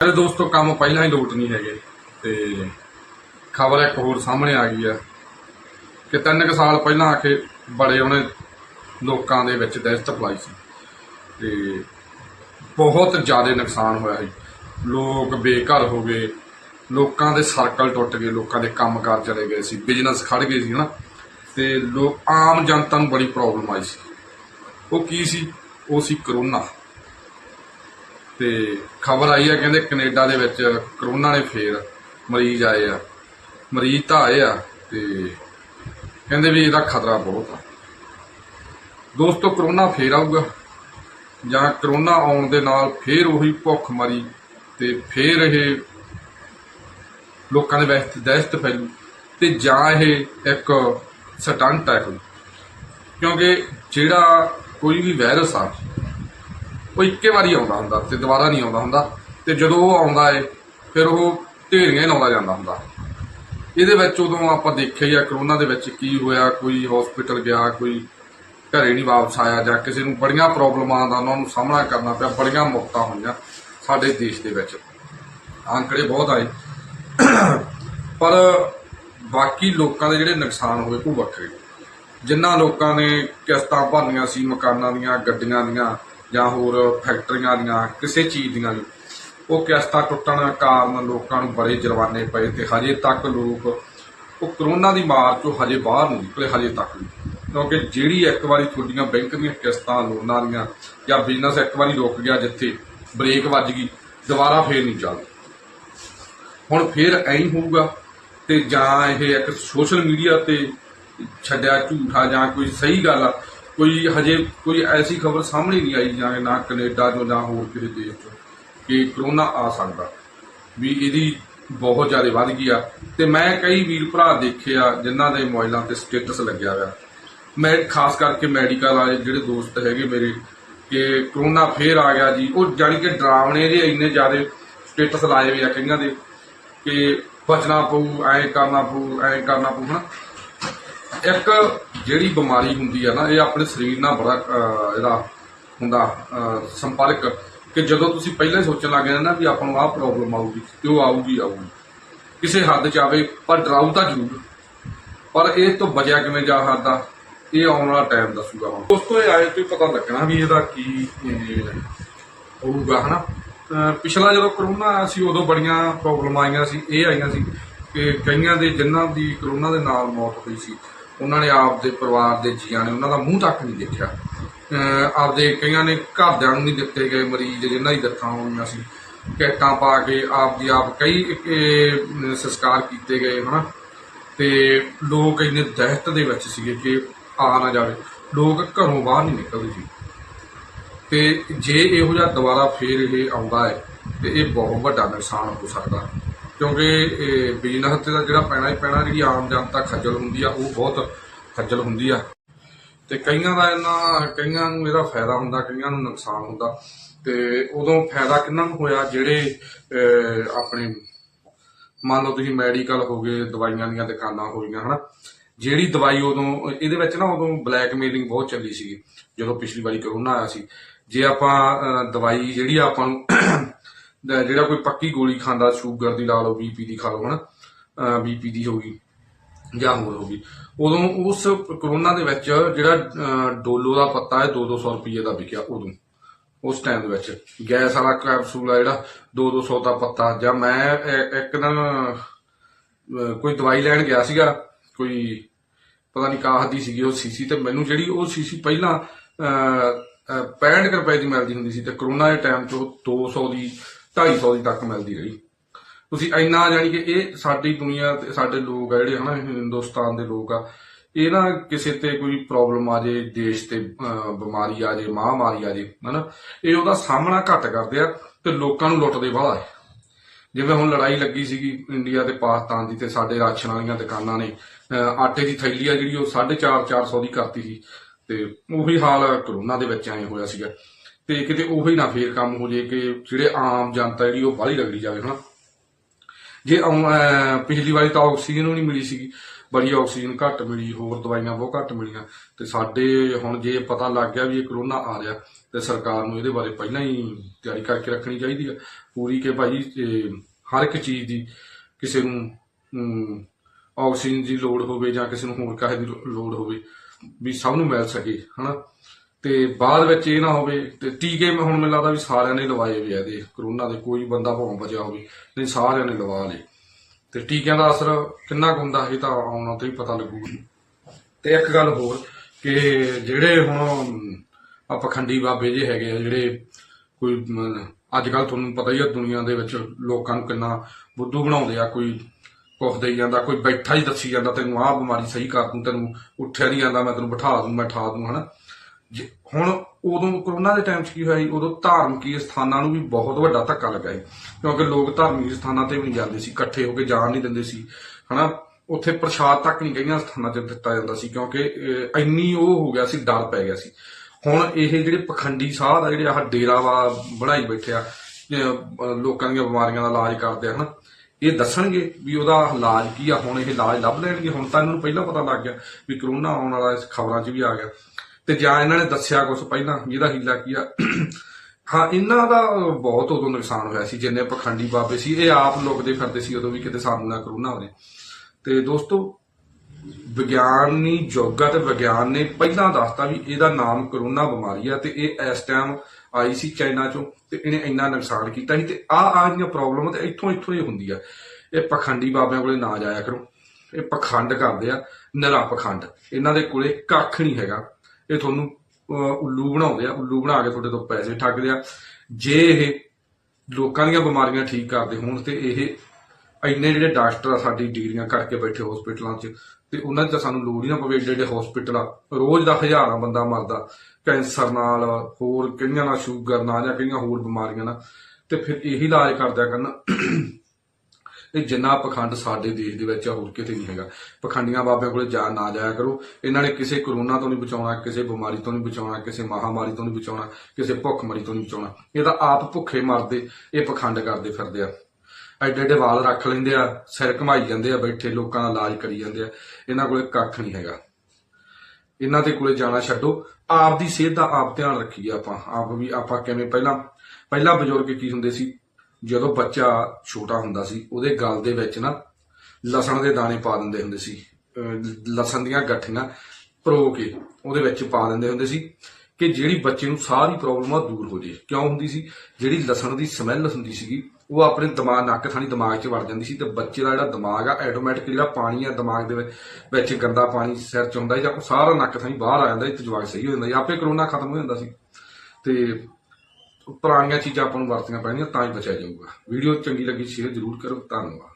ਮੇਰੇ ਦੋਸਤੋ, ਕੰਮ ਪਹਿਲਾਂ ਹੀ ਲੋਟ ਨਹੀਂ ਹੈਗੇ ਤੇ ਖਬਰ ਇੱਕ ਹੋਰ ਸਾਹਮਣੇ ਆ ਗਈ ਆ ਕਿ ਤਿੰਨ ਕੁ ਸਾਲ ਪਹਿਲਾਂ ਆ ਕੇ ਬੜੇ ਉਹਨੇ ਲੋਕਾਂ ਦੇ ਵਿੱਚ ਦਹਿਸ਼ਤ ਫਲਾਈ ਸੀ ਤੇ ਬਹੁਤ ਜ਼ਿਆਦਾ ਨੁਕਸਾਨ ਹੋਇਆ ਸੀ। ਲੋਕ ਬੇਘਰ ਹੋ ਗਏ, ਲੋਕਾਂ ਦੇ ਸਰਕਲ ਟੁੱਟ ਗਏ, ਲੋਕਾਂ ਦੇ ਕੰਮਕਾਰ ਚਲੇ ਗਏ ਸੀ ਬਿਜ਼ਨਸ ਖੜ ਗਏ ਸੀ ਹਨਾ, ਤੇ ਲੋਕ ਆਮ ਜਨਤਾ ਨੂੰ ਬੜੀ ਪ੍ਰੋਬਲਮ ਆਈ ਸੀ। ਉਹ ਕੀ ਸੀ? ਉਹ ਸੀ ਕਰੋਨਾ ਤੇ ਖਬਰ ਆਈ ਆ ਕਹਿੰਦੇ ਕੈਨੇਡਾ ਦੇ ਵਿੱਚ ਕਰੋਨਾ ਨੇ ਫੇਰ ਮਰੀਜ਼ ਆਏ ਆ, ਮਰੀਜ਼ ਤਾਂ ਆਏ ਆ ਤੇ ਕਹਿੰਦੇ ਵੀ ਇਹਦਾ ਖਤਰਾ ਬਹੁਤ ਆ। ਦੋਸਤੋ, ਕਰੋਨਾ ਫੇਰ ਆਊਗਾ ਜਾਂ ਕਰੋਨਾ ਆਉਣ ਦੇ ਨਾਲ ਫੇਰ ਉਹੀ ਭੁੱਖ ਮਰੀ ਤੇ ਫੇਰ ਇਹ ਲੋਕਾਂ ਦੇ ਵਿੱਚ ਦਹਿਸ਼ਤ ਫੈਲੂ ਤੇ ਜਾਂ ਇਹ ਇੱਕ ਸਟੰਟ ਹੈ ਕੋਈ। ਕਿਉਂਕਿ ਜਿਹੜਾ ਕੋਈ ਵੀ ਵਾਇਰਸ ਆ ਉਹ ਇੱਕੇ ਵਾਰੀ ਆਉਂਦਾ ਹੁੰਦਾ ਤੇ ਦੁਬਾਰਾ ਨਹੀਂ ਆਉਂਦਾ ਹੁੰਦਾ ਤੇ ਜਦੋਂ ਉਹ ਆਉਂਦਾ ਏ, ਫਿਰ ਉਹ ਢੇਰੀਆਂ ਹੀ ਲਾਉਂਦਾ ਜਾਂਦਾ ਹੁੰਦਾ। ਇਹਦੇ ਵਿੱਚ ਉਦੋਂ ਆਪਾਂ ਦੇਖਿਆ ਹੀ ਆ, ਕਰੋਨਾ ਦੇ ਵਿੱਚ ਕੀ ਹੋਇਆ, ਕੋਈ ਹਸਪੀਟਲ ਗਿਆ, ਕੋਈ ਘਰੇ ਨਹੀਂ ਵਾਪਸ ਆਇਆ ਜਾਂ ਕਿਸੇ ਨੂੰ ਬੜੀਆਂ ਪ੍ਰੋਬਲਮਾਂ ਦਾ ਉਹਨਾਂ ਨੂੰ ਸਾਹਮਣਾ ਕਰਨਾ ਪਿਆ, ਬੜੀਆਂ ਮੌਤਾਂ ਹੋਈਆਂ ਸਾਡੇ ਦੇਸ਼ ਦੇ ਵਿੱਚ। ਅੰਕੜੇ ਬਹੁਤ ਆਏ। ਪਰ ਬਾਕੀ ਲੋਕਾਂ ਦੇ ਜਿਹੜੇ ਨੁਕਸਾਨ ਹੋਏ, ਉਹ ਵੱਖਰੇ। ਜਿਨ੍ਹਾਂ ਲੋਕਾਂ ਨੇ ਕਿਸ਼ਤਾਂ ਭਰਨੀਆਂ ਸੀ, ਮਕਾਨਾਂ ਦੀਆਂ, ਗੱਡੀਆਂ ਦੀਆਂ ਜਾਂ ਹੋਰ ਫੈਕਟਰੀਆਂ ਦੀਆਂ, ਕਿਸੇ ਚੀਜ਼ ਦੀਆਂ ਵੀ। ਉਹ ਕਿਸ਼ਤਾਂ ਟੁੱਟਣ ਕਾਰਨ ਲੋਕਾਂ ਨੂੰ ਬੜੇ ਜੁਰਮਾਨੇ ਪਏ ਤੇ ਹਜੇ ਤੱਕ ਲੋਕ, ਉਹ ਕਰੋਨਾ ਦੀ ਮਾਰ ਚੋਂ ਹਜੇ ਬਾਹਰ ਨਹੀਂ ਨਿਕਲੇ, ਹਜੇ ਤੱਕ ਵੀ ਕਿਉਂਕਿ ਜਿਹੜੀ ਇੱਕ ਵਾਰੀ ਤੁਹਾਡੀਆਂ ਬੈਂਕ ਦੀਆਂ ਕਿਸ਼ਤਾਂ ਲੋਨਾਂ ਦੀਆਂ ਜਾਂ ਬਿਜ਼ਨਸ ਇੱਕ ਵਾਰੀ ਰੁਕ ਗਿਆ ਜਿੱਥੇ ਬ੍ਰੇਕ ਵੱਜ ਗਈ, ਦੁਬਾਰਾ ਫੇਰ ਨਹੀਂ ਚੱਲਦਾ। ਹੁਣ ਫੇਰ ਐਂ ਹੋਊਗਾ ਤੇ ਜਾਂ ਇਹ ਇੱਕ ਸੋਸ਼ਲ ਮੀਡੀਆ ਤੇ ਛੱਡਿਆ ਝੂਠਾ ਜਾਂ ਕੋਈ ਸਹੀ ਗੱਲ ਆ ਕੋਈ ਹਜੇ ਕੋਈ ਐਸੀ ਖਬਰ ਸਾਹਮਣੇ ਨਹੀਂ ਆਈ ਜਾਂ ਨਾ ਕੈਨੇਡਾ ਚੋਂ ਜਾਂ ਹੋਰ ਕਿਸੇ ਦੇਸ਼ ਤੋਂ ਕਿ ਕਰੋਨਾ ਆ ਸਕਦਾ, ਵੀ ਇਹਦੀ ਬਹੁਤ ਜ਼ਿਆਦਾ ਵੱਧ ਗਈ ਆ। ਤੇ ਮੈਂ ਕਈ ਵੀਰ ਭਰਾ ਦੇਖੇ ਆ ਜਿਨ੍ਹਾਂ ਦੇ ਮੋਬਾਈਲਾਂ ਤੇ ਸਟੇਟਸ ਲੱਗਿਆ ਹੋਇਆ। ਮੈਂ ਖਾਸ ਕਰਕੇ ਮੈਡੀਕਲ ਵਾਲੇ ਜਿਹੜੇ ਦੋਸਤ ਹੈਗੇ ਮੇਰੇ, ਕਿ ਕਰੋਨਾ ਫੇਰ ਆ ਗਿਆ ਜੀ। ਉਹ ਜਾਣੀ ਕਿ ਡਰਾਵਣੇ ਦੇ ਇੰਨੇ ਜ਼ਿਆਦਾ ਸਟੇਟਸ ਲਾਏ ਹੋਏ ਆ ਕਈਆਂ ਦੇ, ਕਿ ਬਚਣਾ ਪਊ, ਐਂ ਕਰਨਾ ਪਊ, ਐਂ ਕਰਨਾ ਪਊ, ਹਨਾ। ਇੱਕ ਜਿਹੜੀ ਬਿਮਾਰੀ ਹੁੰਦੀ ਆ ਨਾ, ਇਹ ਆਪਣੇ ਸਰੀਰ ਨਾਲ ਬੜਾ ਇਹਦਾ ਹੁੰਦਾ ਸੰਪਰਕ ਕਿ ਜਦੋਂ ਤੁਸੀਂ ਪਹਿਲਾਂ ਹੀ ਸੋਚਣ ਲੱਗ ਜਾਂਦੇ ਨਾ ਵੀ ਆਪਾਂ ਨੂੰ ਆਹ ਪ੍ਰੋਬਲਮ ਆਊਗੀ, ਤੇ ਉਹ ਆਊਗੀ ਆਊਗੀ। ਕਿਸੇ ਹੱਦ ਚ ਆਵੇ, ਪਰ ਡਰਾਊ ਤਾਂ ਜ਼ਰੂਰ। ਪਰ ਇਹ ਤੋਂ ਬਚਿਆ ਕਿਵੇਂ ਜਾ ਸਕਦਾ, ਇਹ ਆਉਣ ਵਾਲਾ ਟਾਈਮ ਦੱਸੂਗਾ ਹੁਣ। ਤੋਂ ਇਹ ਆਏ ਤੇ ਪਤਾ ਲੱਗਣਾ ਵੀ ਇਹਦਾ ਕੀ ਹੋਊਗਾ, ਹਨਾ? ਪਿਛਲਾ ਜਦੋਂ ਕਰੋਨਾ ਆਇਆ ਸੀ, ਉਦੋਂ ਬੜੀਆਂ ਪ੍ਰੋਬਲਮ ਆਈਆਂ ਸੀ, ਇਹ ਆਈਆਂ ਸੀ ਕਿ ਕਈਆਂ ਦੇ, ਜਿਨ੍ਹਾਂ ਦੀ ਕਰੋਨਾ ਦੇ ਨਾਲ ਮੌਤ ਹੋਈ ਸੀ ਉਹਨਾਂ ਨੇ ਆਪਦੇ ਪਰਿਵਾਰ ਦੇ ਜੀਆਂ ਨੇ ਉਹਨਾਂ ਦਾ ਮੂੰਹ ਤੱਕ ਨਹੀਂ ਦੇਖਿਆ। ਅਹ ਆਪਦੇ ਕਈਆਂ ਨੇ ਘਰਦਿਆਂ ਨੂੰ ਨਹੀਂ ਦਿੱਤੇ ਗਏ ਮਰੀਜ਼ ਜਿਨ੍ਹਾਂ ਦੀ ਡੈਥਾਂ ਹੋਈਆਂ ਸੀ। ਕੈਟਾਂ ਪਾ ਕੇ ਆਪ ਦੀ ਆਪ ਕਈ ਇਹ, ਸੰਸਕਾਰ ਕੀਤੇ ਗਏ ਹਨਾ? ਤੇ ਲੋਕ ਇੰਨੇ ਦਹਿਸ਼ਤ ਦੇ ਵਿੱਚ ਸੀਗੇ ਕਿ ਆ ਨਾ ਜਾਵੇ। ਲੋਕ ਘਰੋਂ ਬਾਹਰ ਨਹੀਂ ਨਿਕਲਦੇ ਸੀ। ਤੇ ਜੇ ਇਹੋ ਜਿਹਾ ਦੁਬਾਰਾ ਫੇਰ ਇਹ ਆਉਂਦਾ ਹੈ ਤੇ ਇਹ ਬਹੁਤ ਵੱਡਾ ਨੁਕਸਾਨ ਹੋ ਸਕਦਾ। ਕਿਉਂਕਿ, ਇਹ ਬਿਜ਼ਨਸ ਤੇ ਦਾ ਜਿਹੜਾ ਪੈਣਾ ਹੀ ਪੈਣਾ ਜਿਹੜੀ ਆਮ ਜਨਤਾ ਖੱਜਲ ਹੁੰਦੀ ਆ, ਉਹ ਬਹੁਤ ਖੱਜਲ ਹੁੰਦੀ ਆ। ਤੇ ਕਈਆਂ ਦਾ ਇਹਨਾਂ ਕਈਆਂ ਨੂੰ ਇਹਦਾ ਫਾਇਦਾ ਹੁੰਦਾ, ਕਈਆਂ ਨੂੰ ਨੁਕਸਾਨ ਹੁੰਦਾ। ਤੇ ਉਦੋਂ ਫਾਇਦਾ ਕਿੰਨਾਂ ਨੂੰ ਹੋਇਆ, ਜਿਹੜੇ ਆਪਣੇ, ਮੰਨ ਲਓ ਤੁਸੀਂ ਮੈਡੀਕਲ ਹੋ ਗਏ, ਦਵਾਈਆਂ ਦੀਆਂ ਦੁਕਾਨਾਂ ਹੋ ਗਈਆਂ, ਹਨਾ? ਜਿਹੜੀ ਦਵਾਈ ਉਦੋਂ, ਇਹਦੇ ਵਿੱਚ ਨਾ ਉਦੋਂ ਬਲੈਕਮੇਲਿੰਗ ਬਹੁਤ ਚੱਲੀ ਸੀਗੀ, ਜਦੋਂ ਪਿਛਲੀ ਵਾਰੀ ਕਰੋਨਾ ਆਇਆ ਸੀ। ਜੇ ਆਪਾਂ ਦਵਾਈ ਜਿਹੜੀ ਆਪਾਂ ਨੂੰ ਜਿਹੜਾ ਕੋਈ ਪੱਕੀ ਗੋਲੀ ਖਾਂਦਾ ਸ਼ੂਗਰ ਦੀ ਲਾ ਲਓ ਬੀਪੀ ਦੀ ਖਾ ਲਓ ਹਨਾ? ਬੀਪੀ ਦੀ ਹੋ ਗਈ ਜਾਂ ਹੋਰ ਹੋ ਗਈ। ਉਦੋਂ ਉਸ ਕਰੋਨਾ ਦੇ ਵਿੱਚ ਜਿਹੜਾ ਡੋਲੋ ਦਾ ਪੱਤਾ ਹੈ 2-200 ਰੁਪਏ ਦਾ ਵਿਕਿਆ ਉਦੋਂ ਉਸ ਟਾਈਮ ਦੇ ਵਿੱਚ। ਗੈਸ ਵਾਲਾ ਕੈਪਸੂਲ ਆ ਜਿਹੜਾ 2-200 ਦਾ ਪੱਤਾ। ਜਾਂ ਮੈਂ ਇੱਕ ਦਿਨ ਕੋਈ ਦਵਾਈ ਲੈਣ ਗਿਆ ਸੀਗਾ ਕੋਈ ਪਤਾ ਨਹੀਂ ਕਾਹ ਦੀ ਸੀਗੀ ਉਹ ਸੀਸੀ ਤੇ ਮੈਨੂੰ ਜਿਹੜੀ ਉਹ ਸੀਸੀ ਪਹਿਲਾਂ ਅਹ, ਅਹ, 65 ਰੁਪਏ ਦੀ ਮਿਲਦੀ ਹੁੰਦੀ ਸੀ ਤੇ ਕਰੋਨਾ ਦੇ ਟਾਈਮ 'ਚ ਉਹ 200 ਦੀ 250 ਦੀ ਤੱਕ ਮਿਲਦੀ ਰਹੀ। ਤੁਸੀਂ ਇੰਨਾ ਜਾਨੀ ਕਿ ਇਹ ਸਾਡੀ ਦੁਨੀਆ ਤੇ ਸਾਡੇ ਲੋਕ ਆ ਜਿਹੜੇ ਹਨਾ ਹਿੰਦੁਸਤਾਨ ਦੇ ਲੋਕ ਆ ਇਹ ਨਾ ਕਿਸੇ ਤੇ ਕੋਈ ਪ੍ਰੋਬਲਮ ਆ ਜੇ ਦੇਸ਼ ਤੇ ਬਿਮਾਰੀ ਆ ਜੇ ਮਹਾਮਾਰੀ ਆ ਜੇ ਹਨਾ ਇਹ ਉਹਦਾ ਸਾਹਮਣਾ ਘੱਟ ਕਰਦੇ ਆ ਤੇ ਲੋਕਾਂ ਨੂੰ ਲੁੱਟਦੇ ਬਾਹਲਾ ਹੈ। ਜਿਵੇਂ ਹੁਣ ਲੜਾਈ ਲੱਗੀ ਸੀਗੀ ਇੰਡੀਆ ਤੇ ਪਾਕਿਸਤਾਨ ਦੀ ਤੇ ਸਾਡੇ ਰਾਸ਼ਨ ਵਾਲੀਆਂ ਦੁਕਾਨਾਂ ਨੇ ਅਹ, ਆਟੇ ਦੀ ਥੈਲੀ ਆ ਜਿਹੜੀ ਉਹ 4.5 400 ਦੀ ਕਰਤੀ ਸੀ ਤੇ ਉਹੀ ਹਾਲ ਕਰੋਨਾ ਦੇ ਵਿੱਚ ਐ ਹੋਇਆ ਸੀਗਾ। ਤੇ ਕਿਤੇ ਉਹੀ ਨਾ ਫੇਰ ਕੰਮ ਹੋ ਜੇ ਕਿ ਜਿਹੜੇ ਆਮ ਜਨਤਾ ਜਿਹੜੀ ਉਹ ਬਾਹਲੀ ਰਗੜੀ ਜਾਵੇ, ਹਨਾ? ਜੇ ਪਿਛਲੀ ਵਾਰੀ ਤਾਂ ਆਕਸੀਜਨ ਵੀ ਨਹੀਂ ਮਿਲੀ ਸੀਗੀ। ਬੜੀ ਆਕਸੀਜਨ ਘੱਟ ਮਿਲੀ, ਹੋਰ ਦਵਾਈਆਂ ਬਹੁਤ ਘੱਟ ਮਿਲੀਆਂ। ਤੇ ਸਾਡੇ ਹੁਣ ਜੇ ਪਤਾ ਲੱਗ ਗਿਆ ਵੀ ਇਹ ਕਰੋਨਾ ਆ ਰਿਹਾ, ਤੇ ਸਰਕਾਰ ਨੂੰ ਇਹਦੇ ਬਾਰੇ ਪਹਿਲਾਂ ਹੀ ਤਿਆਰੀ ਕਰਕੇ ਰੱਖਣੀ ਚਾਹੀਦੀ ਆ। ਪੂਰੀ ਕਿ ਭਾਈ ਹਰ ਇੱਕ ਚੀਜ਼ ਦੀ ਕਿਸੇ ਨੂੰ ਆਕਸੀਜਨ ਦੀ ਲੋੜ ਹੋਵੇ ਜਾਂ ਕਿਸੇ ਨੂੰ ਹੋਰ ਕਾਹੇ ਦੀ ਲੋੜ ਹੋਵੇ, ਵੀ ਸਭ ਨੂੰ ਮਿਲ ਸਕੇ, ਹਨਾ? ਤੇ ਬਾਅਦ ਵਿੱਚ ਇਹ ਨਾ ਹੋਵੇ, ਤੇ ਟੀਕੇ ਮੈਂ ਹੁਣ ਮੈਨੂੰ ਲੱਗਦਾ ਵੀ ਸਾਰਿਆਂ ਨੇ ਲਵਾਏ ਵੀ ਆ ਇਹਦੇ, ਕਰੋਨਾ ਦੇ ਕੋਈ ਬੰਦਾ ਭਾਵੇਂ ਬਚਿਆ ਹੋਵੇ, ਨਹੀਂ ਸਾਰਿਆਂ ਨੇ ਲਵਾ ਲਏ। ਤੇ ਟੀਕਿਆਂ ਦਾ ਅਸਰ ਕਿੰਨਾ ਕੁ ਹੁੰਦਾ ਇਹ ਤਾਂ ਆਉਣਾ ਤੇ ਹੀ ਪਤਾ ਲੱਗੂਗਾ ਤੇ ਇੱਕ ਗੱਲ ਹੋਰ ਕਿ ਜਿਹੜੇ ਹੁਣ ਆ ਪਖੰਡੀ ਬਾਬੇ ਜੇ ਹੈਗੇ ਆ, ਜਿਹੜੇ ਕੋਈ ਅੱਜ ਕੱਲ ਤੁਹਾਨੂੰ ਪਤਾ ਹੀ ਆ ਦੁਨੀਆ ਦੇ ਵਿੱਚ ਲੋਕਾਂ ਨੂੰ ਕਿੰਨਾ ਬੁੱਧੂ ਬਣਾਉਂਦੇ ਆ, ਕੋਈ ਕੁਛ ਦੇਈ ਜਾਂਦਾ, ਕੋਈ ਬੈਠਾ ਹੀ ਦੱਸੀ ਜਾਂਦਾ, ਤੈਨੂੰ ਆਹ ਬਿਮਾਰੀ ਸਹੀ ਕਰ ਦੂੰ, ਤੈਨੂੰ ਉੱਠਿਆ ਨਹੀਂ ਜਾਂਦਾ, ਮੈਂ ਤੈਨੂੰ ਬਿਠਾ ਦੂੰ, ਮੈਂ ਠਾ ਦੂੰ, ਹਨਾ? ਹੁਣ ਉਦੋਂ ਕਰੋਨਾ ਦੇ ਟਾਈਮ 'ਚ ਕੀ ਹੋਇਆ ਸੀ ਉਦੋਂ ਧਾਰਮਿਕ ਸਥਾਨਾਂ ਨੂੰ ਵੀ ਬਹੁਤ ਵੱਡਾ ਧੱਕਾ ਲੱਗਾ ਸੀ ਕਿਉਂਕਿ ਲੋਕ ਧਾਰਮਿਕ ਸਥਾਨਾਂ ਤੇ ਵੀ ਨਹੀਂ ਜਾਂਦੇ ਸੀ, ਇਕੱਠੇ ਹੋ ਕੇ ਜਾਣ ਨਹੀਂ ਦਿੰਦੇ ਸੀ। ਹਨਾ? ਉੱਥੇ ਪ੍ਰਸ਼ਾਦ ਤੱਕ ਨਹੀਂ ਕਈਆਂ ਸਥਾਨਾਂ 'ਤੇ ਦਿੱਤਾ ਜਾਂਦਾ ਸੀ, ਕਿਉਂਕਿ ਇੰਨੀ ਉਹ ਹੋ ਗਿਆ ਸੀ, ਡਰ ਪੈ ਗਿਆ ਸੀ। ਹੁਣ ਇਹ ਜਿਹੜੇ ਪਖੰਡੀ ਸਾਧ ਆ, ਜਿਹੜੇ ਆਹ ਡੇਰਾਵਾ ਬਣਾਈ ਬੈਠੇ ਆ ਲੋਕਾਂ ਦੀਆਂ ਬਿਮਾਰੀਆਂ ਦਾ ਇਲਾਜ ਕਰਦੇ ਆ, ਹਨਾ? ਇਹ ਦੱਸਣਗੇ ਵੀ ਉਹਦਾ ਇਲਾਜ ਕੀ ਆ? ਹੁਣ ਇਹ ਇਲਾਜ ਲੱਭ ਲੈਣਗੇ? ਹੁਣ ਤਾਂ ਇਹਨਾਂ ਨੂੰ ਪਹਿਲਾਂ ਪਤਾ ਲੱਗ ਗਿਆ ਵੀ ਕਰੋਨਾ ਆਉਣ ਵਾਲਾ ਇਸ ਖਬਰਾਂ 'ਚ ਵੀ ਆ ਗਿਆ। ਤੇ ਜਾਂ ਇਹਨਾਂ ਨੇ ਦੱਸਿਆ ਕੁਝ ਪਹਿਲਾਂ, ਜਿਹਦਾ ਹੀਲਾ ਕੀ ਆ? ਹਾਂ, ਇਹਨਾਂ ਦਾ ਬਹੁਤ ਉਦੋਂ ਨੁਕਸਾਨ ਹੋਇਆ ਸੀ, ਜਿੰਨੇ ਪਖੰਡੀ ਬਾਬੇ ਸੀ, ਇਹ ਆਪ ਲੁਕਦੇ ਫਿਰਦੇ ਸੀ, ਉਦੋਂ ਵੀ ਕਿਤੇ ਸਾਨੂੰ ਨਾ ਕਰੋਨਾ ਹੋਵੇ। ਤੇ ਦੋਸਤੋ, ਵਿਗਿਆਨੀ ਯੋਗਾ ਤੇ ਵਿਗਿਆਨ ਨੇ ਪਹਿਲਾਂ ਦੱਸਤਾ ਵੀ ਇਹਦਾ ਨਾਮ ਕਰੋਨਾ ਬਿਮਾਰੀ ਆ, ਤੇ ਇਹ ਇਸ ਟਾਈਮ ਆਈ ਸੀ ਚਾਈਨਾ ਚੋਂ, ਤੇ ਇਹਨੇ ਇੰਨਾ ਨੁਕਸਾਨ ਕੀਤਾ ਸੀ, ਤੇ ਆ ਆ ਜਿਹੜੀਆਂ ਪ੍ਰੋਬਲਮ ਤੇ ਇੱਥੋਂ ਇੱਥੋਂ ਹੀ ਹੁੰਦੀ ਆ। ਇਹ ਪਖੰਡੀ ਬਾਬਿਆਂ ਕੋਲੇ ਨਾ ਜਾਇਆ ਕਰੋ। ਇਹ ਪਖੰਡ ਕਰਦੇ ਆ, ਨਿਰਾ ਪਖੰਡ। ਇਹਨਾਂ ਦੇ ਕੋਲੇ ਕੱਖ ਨਹੀਂ ਹੈਗਾ। ਇਹ ਤੁਹਾਨੂੰ ਉੱਲੂ ਬਣਾਉਂਦੇ ਆ, ਉੱਲੂ ਬਣਾ ਕੇ ਤੁਹਾਡੇ ਤੋਂ ਪੈਸੇ ਠੱਗਦੇ ਆ। ਜੇ ਇਹ ਲੋਕਾਂ ਦੀਆਂ ਬਿਮਾਰੀਆਂ ਠੀਕ ਕਰਦੇ ਹੋਣ ਤੇ ਇਹ ਇੰਨੇ ਜਿਹੜੇ ਡਾਕਟਰ ਆ ਸਾਡੀ ਡਿਗਰੀਆਂ ਕਰਕੇ ਬੈਠੇ ਹਸਪੀਟਲਾਂ 'ਚ, ਤੇ ਉਹਨਾਂ 'ਚ ਤਾਂ ਸਾਨੂੰ ਲੋੜ ਹੀ ਨਾ ਪਵੇ ਏਡੇ ਏਡੇ ਹਸਪੀਟਲ ਆ। ਰੋਜ਼ ਦਾ ਹਜ਼ਾਰਾਂ ਬੰਦਾ ਮਰਦਾ, ਕੈਂਸਰ ਨਾਲ, ਹੋਰ ਕਈਆਂ ਨਾਲ ਸ਼ੂਗਰ ਨਾਲ ਜਾਂ ਕਈਆਂ ਹੋਰ ਬਿਮਾਰੀਆਂ ਨਾਲ। ਤੇ ਫਿਰ ਇਹੀ ਇਲਾਜ ਕਰਦਿਆ ਕਰਨ ਇਹ ਜਿੰਨਾ ਪਖੰਡ ਸਾਡੇ ਦੇਸ਼ ਦੇ ਵਿੱਚ ਆ, ਹੋਰ ਕਿਤੇ ਨਹੀਂ ਹੈਗਾ। ਪਖੰਡੀਆਂ ਬਾਬਿਆਂ ਕੋਲੇ ਜਾ ਨਾ ਜਾਇਆ ਕਰੋ। ਇਹਨਾਂ ਨੇ ਕਿਸੇ ਕਰੋਨਾ ਤੋਂ ਨਹੀਂ ਬਚਾਉਣਾ, ਕਿਸੇ ਬਿਮਾਰੀ ਤੋਂ ਨਹੀਂ ਬਚਾਉਣਾ, ਕਿਸੇ ਮਹਾਮਾਰੀ ਤੋਂ ਨਹੀਂ ਬਚਾਉਣਾ, ਕਿਸੇ ਭੁੱਖਮਰੀ ਤੋਂ ਨਹੀਂ ਬਚਾਉਣਾ। ਇਹ ਤਾਂ ਆਪ ਭੁੱਖੇ ਮਰਦੇ, ਇਹ ਪਖੰਡ ਕਰਦੇ ਫਿਰਦੇ ਆ। ਐਡੇ ਐਡੇ ਵਾਲ ਰੱਖ ਲੈਂਦੇ ਆ, ਸਿਰ ਘਮਾਈ ਜਾਂਦੇ ਆ ਬੈਠੇ, ਲੋਕਾਂ ਦਾ ਇਲਾਜ ਕਰੀ ਜਾਂਦੇ ਆ। ਇਹਨਾਂ ਕੋਲੇ ਕੱਖ ਨਹੀਂ ਹੈਗਾ। ਇਹਨਾਂ ਦੇ ਕੋਲੇ ਜਾਣਾ ਛੱਡੋ। ਆਪ ਦੀ ਸਿਹਤ ਦਾ ਆਪ ਧਿਆਨ ਰੱਖੀਏ ਆਪਾਂ। ਆਪ ਵੀ ਆਪਾਂ ਕਿਵੇਂ ਪਹਿਲਾਂ ਪਹਿਲਾਂ ਬਜ਼ੁਰਗ ਕੀ ਹੁੰਦੇ ਸੀ? ਜਦੋਂ ਬੱਚਾ ਛੋਟਾ ਹੁੰਦਾ ਸੀ, ਉਹਦੇ ਗਲ ਦੇ ਵਿੱਚ ਨਾ ਲਸਣ ਦੇ ਦਾਣੇ ਪਾ ਦਿੰਦੇ ਹੁੰਦੇ ਸੀ ਲਸਣ ਦੀਆਂ ਗੱਠੀਆਂ ਪਰੋ ਕੇ ਉਹਦੇ ਵਿੱਚ ਪਾ ਦਿੰਦੇ ਹੁੰਦੇ ਸੀ ਕਿ ਜਿਹੜੀ ਬੱਚੇ ਨੂੰ ਸਾਰੀ ਪ੍ਰੋਬਲਮ ਆ ਦੂਰ ਹੋ ਜੇ ਕਿਉਂ ਹੁੰਦੀ ਸੀ? ਜਿਹੜੀ ਲਸਣ ਦੀ ਸਮੈਲ ਹੁੰਦੀ ਸੀਗੀ, ਉਹ ਆਪਣੇ ਦਿਮਾਗ, ਨੱਕ ਥਾਣੀ ਦਿਮਾਗ 'ਚ ਵੜ ਜਾਂਦੀ ਸੀ ਤੇ ਬੱਚੇ ਦਾ ਜਿਹੜਾ ਦਿਮਾਗ ਆ ਆਟੋਮੈਟਿਕ ਜਿਹੜਾ ਪਾਣੀ ਆ ਦਿਮਾਗ ਦੇ ਵਿੱਚ ਵਿੱਚ ਗੰਦਾ ਪਾਣੀ ਸਿਰ 'ਚ ਹੁੰਦਾ ਜਾਂ ਉਹ ਸਾਰਾ ਨੱਕ ਥਾਣੀ ਬਾਹਰ ਆ ਜਾਂਦਾ ਤੇ ਜਵਾਕ ਸਹੀ ਹੋ ਜਾਂਦਾ ਸੀ। ਆਪੇ ਕਰੋਨਾ ਖਤਮ ਹੋ ਜਾਂਦਾ ਸੀ। ਤੇ ਪੁਰਾਣੀਆਂ ਚੀਜ਼ਾਂ ਆਪਾਂ ਨੂੰ ਵਰਤੀਆਂ ਪੈਣੀਆਂ, ਤਾਂ ਹੀ ਬਚਿਆ ਜਾਊਗਾ। ਵੀਡੀਓ ਚੰਗੀ ਲੱਗੀ ਸ਼ੇਅਰ ਜ਼ਰੂਰ ਕਰੋ। ਧੰਨਵਾਦ।